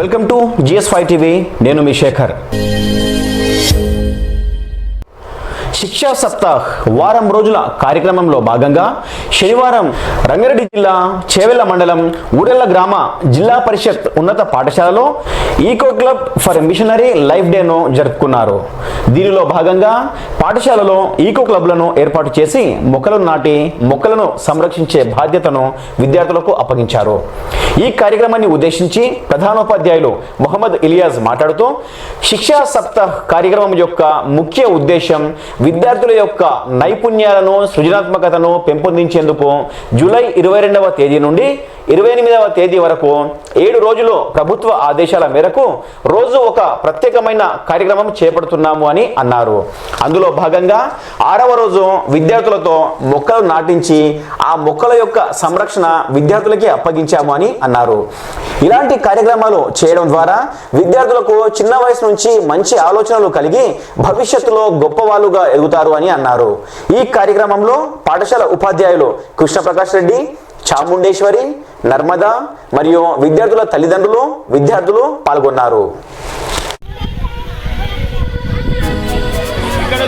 Welcome to GS five TV నేను మీ శేఖర్. శిక్షా సప్తాహ్ వారం రోజుల కార్యక్రమంలో భాగంగా శనివారం రంగారెడ్డి జిల్లా చేవెళ్ళ మండలం ఊరెళ్ళ గ్రామ జిల్లా పరిషత్ ఉన్నత పాఠశాలలో eco club for missionary life డేను జరుపుకున్నారు. దీనిలో భాగంగా పాఠశాలలో ఈకో క్లబ్లను ఏర్పాటు చేసి మొక్కలను నాటి మొక్కలను సంరక్షించే బాధ్యతను విద్యార్థులకు అప్పగించారు. ఈ కార్యక్రమాన్ని ఉద్దేశించి ప్రధానోపాధ్యాయులు మొహమ్మద్ ఇలియాజ్ మాట్లాడుతూ శిక్షా సప్తాహ్ కార్యక్రమం యొక్క ముఖ్య ఉద్దేశం విద్యార్థుల యొక్క నైపుణ్యాలను సృజనాత్మకతను పెంపొందించేందుకు జూలై ఇరవై రెండవ తేదీ నుండి ఇరవై ఎనిమిదవ తేదీ వరకు ఏడు రోజులు ప్రభుత్వ ఆదేశాల మేరకు రోజు ఒక ప్రత్యేకమైన కార్యక్రమం చేపడుతున్నాము అని అన్నారు. అందులో భాగంగా ఆరవ రోజు విద్యార్థులతో మొక్కలు నాటించి ఆ మొక్కల యొక్క సంరక్షణ విద్యార్థులకి అప్పగించాము అని అన్నారు. ఇలాంటి కార్యక్రమాలు చేయడం ద్వారా విద్యార్థులకు చిన్న వయసు నుంచి మంచి ఆలోచనలు కలిగి భవిష్యత్తులో గొప్ప వాళ్ళుగా ఎదుగుతారు అని అన్నారు. ఈ కార్యక్రమంలో పాఠశాల ఉపాధ్యాయులు కృష్ణప్రకాష్ రెడ్డి చాముండేశ్వరి నర్మదా మరియు విద్యార్థుల తల్లిదండ్రులు విద్యార్థులు పాల్గొన్నారు. ఇక్కడ